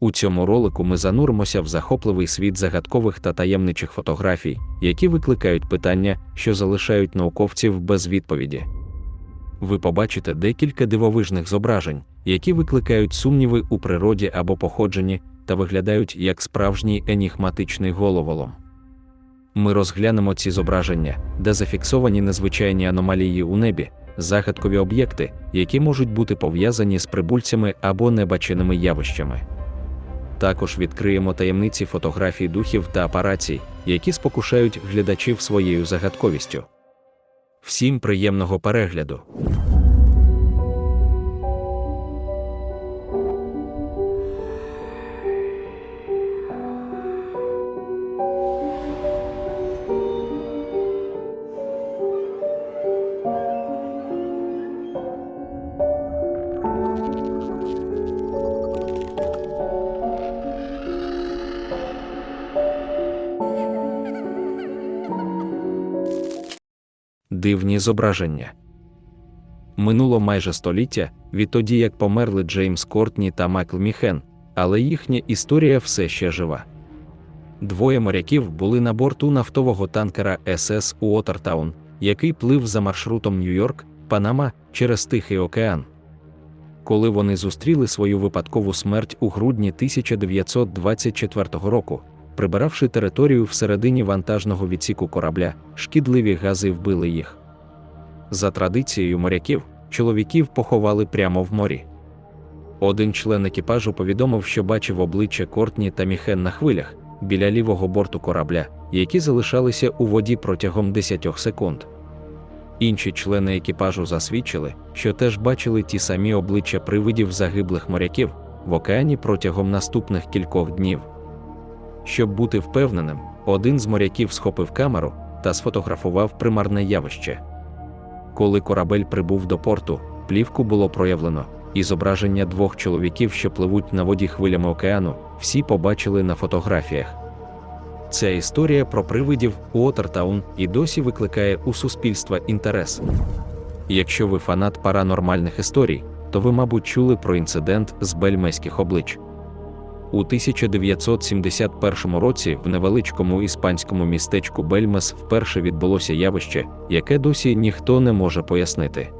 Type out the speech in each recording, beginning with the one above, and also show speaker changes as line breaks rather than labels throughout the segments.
У цьому ролику ми зануримося в захопливий світ загадкових та таємничих фотографій, які викликають питання, що залишають науковців без відповіді. Ви побачите декілька дивовижних зображень, які викликають сумніви у природі або походженні та виглядають як справжній енігматичний головолом. Ми розглянемо ці зображення, де зафіксовані незвичайні аномалії у небі, загадкові об'єкти, які можуть бути пов'язані з прибульцями або небаченими явищами. Також відкриємо таємниці фотографій духів та апарацій, які спокушають глядачів своєю загадковістю. Всім приємного перегляду! Дивні зображення. Минуло майже століття відтоді, як померли Джеймс Кортні та Майкл Міхен, але їхня історія все ще жива. Двоє моряків були на борту нафтового танкера СС Уотертаун, який плив за маршрутом Нью-Йорк, Панама через Тихий океан. Коли вони зустріли свою випадкову смерть у грудні 1924 року, прибиравши територію всередині вантажного відсіку корабля, шкідливі гази вбили їх. За традицією моряків, чоловіків поховали прямо в морі. Один член екіпажу повідомив, що бачив обличчя Кортні та Міхен на хвилях біля лівого борту корабля, які залишалися у воді протягом 10 секунд. Інші члени екіпажу засвідчили, що теж бачили ті самі обличчя привидів загиблих моряків в океані протягом наступних кількох днів. Щоб бути впевненим, один з моряків схопив камеру та сфотографував примарне явище. Коли корабель прибув до порту, плівку було проявлено, і зображення двох чоловіків, що пливуть на воді хвилями океану, всі побачили на фотографіях. Ця історія про привидів Уотертаун і досі викликає у суспільства інтерес. Якщо ви фанат паранормальних історій, то ви, мабуть, чули про інцидент з бельмеських облич. У 1971 році в невеличкому іспанському містечку Бельмес вперше відбулося явище, яке досі ніхто не може пояснити.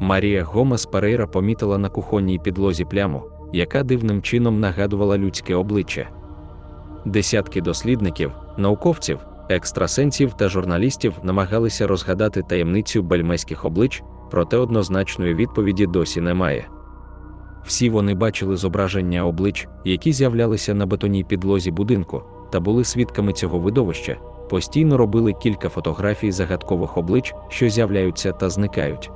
Марія Гомес Перейра помітила на кухонній підлозі пляму, яка дивним чином нагадувала людське обличчя. Десятки дослідників, науковців, екстрасенсів та журналістів намагалися розгадати таємницю бельмеських облич, проте однозначної відповіді досі немає. Всі вони бачили зображення облич, які з'являлися на бетонній підлозі будинку, та були свідками цього видовища, постійно робили кілька фотографій загадкових облич, що з'являються та зникають.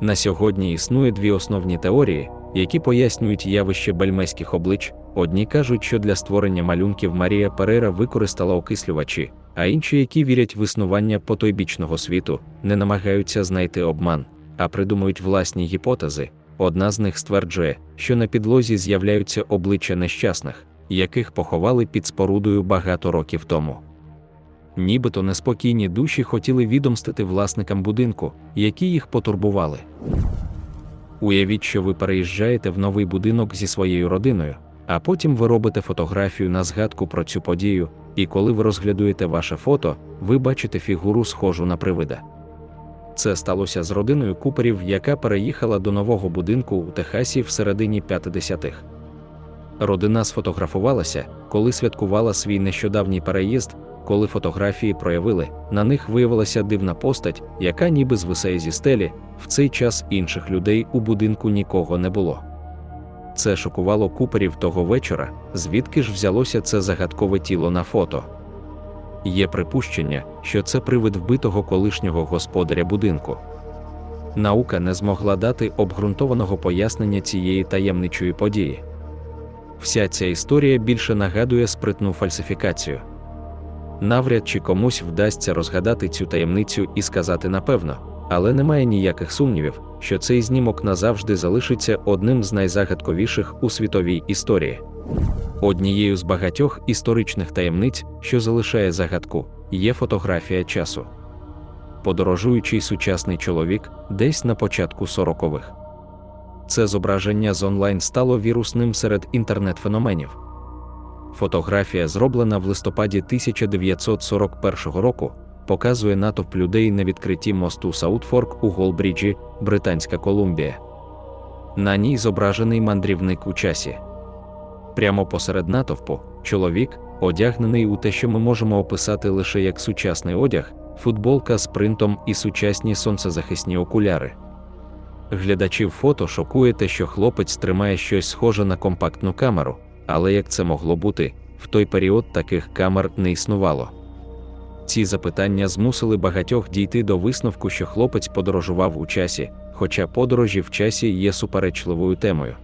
На сьогодні існує дві основні теорії, які пояснюють явище бельмеських облич. Одні кажуть, що для створення малюнків Марія Перера використала окислювачі, а інші, які вірять в існування потойбічного світу, не намагаються знайти обман, а придумують власні гіпотези. Одна з них стверджує, що на підлозі з'являються обличчя нещасних, яких поховали під спорудою багато років тому. Нібито неспокійні душі хотіли відомстити власникам будинку, які їх потурбували. Уявіть, що ви переїжджаєте в новий будинок зі своєю родиною, а потім ви робите фотографію на згадку про цю подію, і коли ви розглядуєте ваше фото, ви бачите фігуру, схожу на привида. Це сталося з родиною Куперів, яка переїхала до нового будинку у Техасі в середині 50-х. Родина сфотографувалася, коли святкувала свій нещодавній переїзд, коли фотографії проявили, на них виявилася дивна постать, яка ніби звисає зі стелі, в цей час інших людей у будинку нікого не було. Це шокувало Куперів того вечора, звідки ж взялося це загадкове тіло на фото. Є припущення, що це привид вбитого колишнього господаря будинку. Наука не змогла дати обґрунтованого пояснення цієї таємничої події. Вся ця історія більше нагадує спритну фальсифікацію. Навряд чи комусь вдасться розгадати цю таємницю і сказати напевно, але немає ніяких сумнівів, що цей знімок назавжди залишиться одним з найзагадковіших у світовій історії. Однією з багатьох історичних таємниць, що залишає загадку, є фотографія часу. Подорожуючий сучасний чоловік десь на початку сорокових. це зображення з онлайн стало вірусним серед інтернет-феноменів. Фотографія, зроблена в листопаді 1941 року, показує натовп людей на відкритті мосту Саутфорк у Голбріджі, Британська Колумбія. На ній зображений мандрівник у часі. Прямо посеред натовпу чоловік, одягнений у те, що ми можемо описати лише як сучасний одяг, футболка з принтом і сучасні сонцезахисні окуляри. Глядачів фото шокує те, що хлопець тримає щось схоже на компактну камеру, але як це могло бути, в той період таких камер не існувало. Ці запитання змусили багатьох дійти до висновку, що хлопець подорожував у часі, хоча подорожі в часі є суперечливою темою.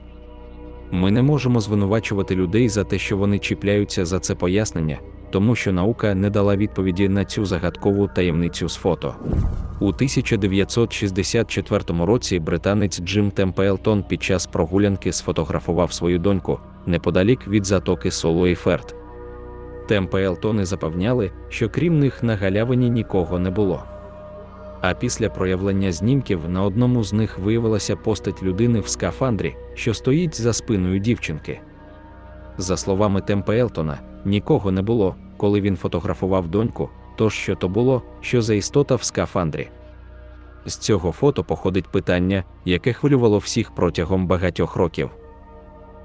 Ми не можемо звинувачувати людей за те, що вони чіпляються за це пояснення, тому що наука не дала відповіді на цю загадкову таємницю з фото. У 1964 році британець Джим Темпелтон під час прогулянки сфотографував свою доньку неподалік від затоки Солуейферт. Темпелтони запевняли, що крім них на галявині нікого не було. А після проявлення знімків на одному з них виявилася постать людини в скафандрі, що стоїть за спиною дівчинки. За словами Темпа Елтона, нікого не було, коли він фотографував доньку, тож що то було, що за істота в скафандрі. З цього фото походить питання, яке хвилювало всіх протягом багатьох років.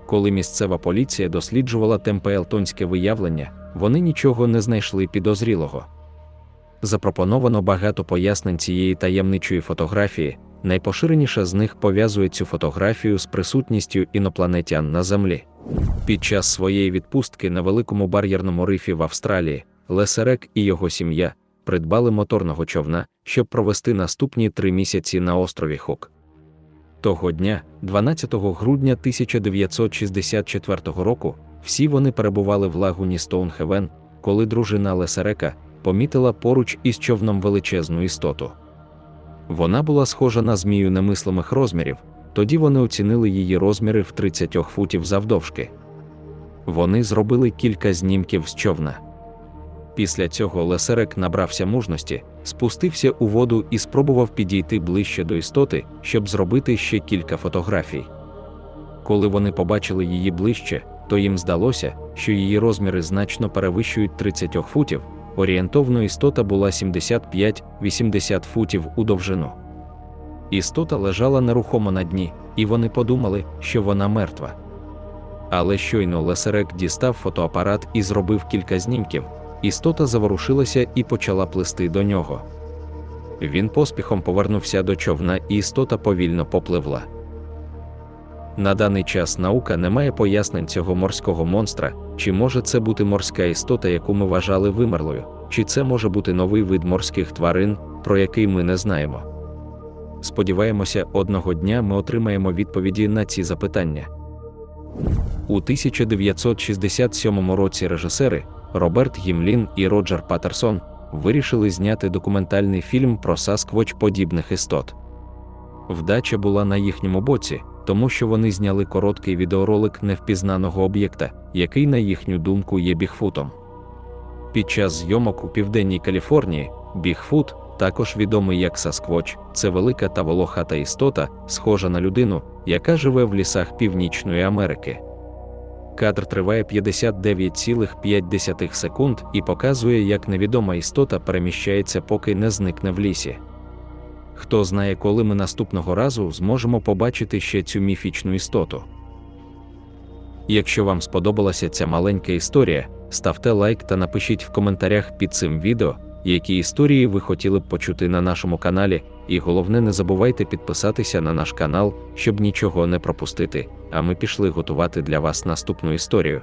Коли місцева поліція досліджувала темпеелтонське виявлення, вони нічого не знайшли підозрілого. Запропоновано багато пояснень цієї таємничої фотографії. Найпоширеніша з них пов'язує цю фотографію з присутністю інопланетян на Землі. Під час своєї відпустки на великому бар'єрному рифі в Австралії Лесерек і його сім'я придбали моторного човна, щоб провести наступні три місяці на острові Хук. Того дня, 12 грудня 1964 року, всі вони перебували в лагуні Стоунхевен, коли дружина Лесерека помітила поруч із човном величезну істоту. Вона була схожа на змію немислимих розмірів, тоді вони оцінили її розміри в 30 футів завдовжки. Вони зробили кілька знімків з човна. Після цього Лесерек набрався мужності, спустився у воду і спробував підійти ближче до істоти, щоб зробити ще кілька фотографій. Коли вони побачили її ближче, то їм здалося, що її розміри значно перевищують 30 футів, орієнтовно істота була 75-80 футів у довжину. Істота лежала нерухомо на дні, і вони подумали, що вона мертва. Але щойно Лесерек дістав фотоапарат і зробив кілька знімків, істота заворушилася і почала плисти до нього. Він поспіхом повернувся до човна, і істота повільно попливла. На даний час наука не має пояснень цього морського монстра, чи може це бути морська істота, яку ми вважали вимерлою, чи це може бути новий вид морських тварин, про який ми не знаємо. Сподіваємося, одного дня ми отримаємо відповіді на ці запитання. У 1967 році режисери Роберт Гімлін і Роджер Паттерсон вирішили зняти документальний фільм про Сасквоч подібних істот. Вдача була на їхньому боці, тому що вони зняли короткий відеоролик невпізнаного об'єкта, який, на їхню думку, є бігфутом. Під час зйомок у південній Каліфорнії Бігфут, також відомий як Сасквоч, це велика та волохата істота, схожа на людину, яка живе в лісах Північної Америки. Кадр триває 59,5 секунд і показує, як невідома істота переміщається, поки не зникне в лісі. Хто знає, коли ми наступного разу зможемо побачити ще цю міфічну істоту. Якщо вам сподобалася ця маленька історія, ставте лайк та напишіть в коментарях під цим відео, які історії ви хотіли б почути на нашому каналі, і головне, не забувайте підписатися на наш канал, щоб нічого не пропустити. А ми пішли готувати для вас наступну історію.